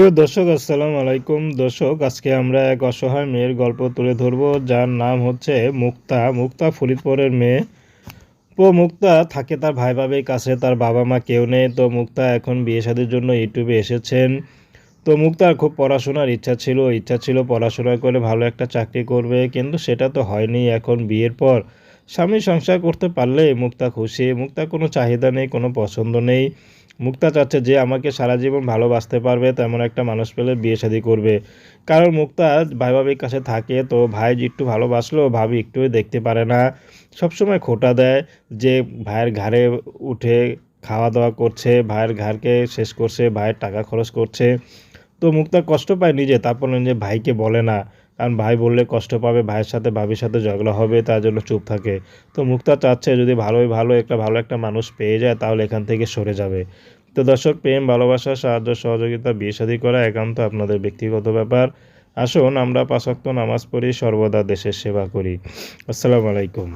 দর্শক, আসসালামু আলাইকুম। দর্শক, আজকে আমরা এক অসহায় মেয়ের গল্প তুলে ধরবো। যার নাম হচ্ছে মুক্তা। মুক্তা ফরিদপুরের মেয়ে। তো মুক্তা থাকে তার ভাই ভাবির কাছে, তার বাবা মা কেউ নেই। তো মুক্তা এখন বিয়ে শাদির জন্য ইউটিউবে এসেছেন। তো মুক্তার খুব পড়াশোনার ইচ্ছা ছিল। ইচ্ছা ছিল পড়াশোনা করে ভালো একটা চাকরি করবে, কিন্তু সেটা তো হয়নি। এখন বিয়ের পর স্বামী সংসার করতে পারলে মুক্তা খুশি, মুক্তা কোনো চাহিদা নেই, কোনো পছন্দ নেই। মুক্তা চাচ্ছে যে আমাকে সারা জীবন ভালোবাসতে পারবে, তেমন একটা মানুষ পেলে বিয়ে শাদী করবে। কারণ মুক্তা ভাই ভাবির কাছে থাকে, তো ভাই একটু ভালোবাসলো ভাবি একটু দেখতে পারে না। সবসময় খোটা দেয় যে ভাইয়ের ঘাড়ে উঠে খাওয়া দাওয়া করছে, ভাইয়ের ঘাড়কে শেষ করছে, ভাইয়ের টাকা খরচ করছে। তো মুক্তা কষ্ট পায় নিজে, তারপর নিজে ভাইকে বলে না। কারণ ভাই বললে কষ্ট পাবে, ভাইয়ের সাথে ভাবির সাথে ঝগড়া হবে, তার জন্য চুপ থাকে। তো মুক্তা চাচ্ছে যদি ভালোই ভালো একটা ভালো একটা মানুষ পেয়ে যায়, তাহলে এখান থেকে সরে যাবে। তো দর্শক, প্রেম, ভালোবাসা, সাহায্য, সহযোগিতা, বিয়ে শাদী করা একান্ত আপনাদের ব্যক্তিগত ব্যাপার। আসুন আমরা পাশাক্ত নামাজ পড়ি, সর্বদা দেশের সেবা করি। আসসালামু আলাইকুম।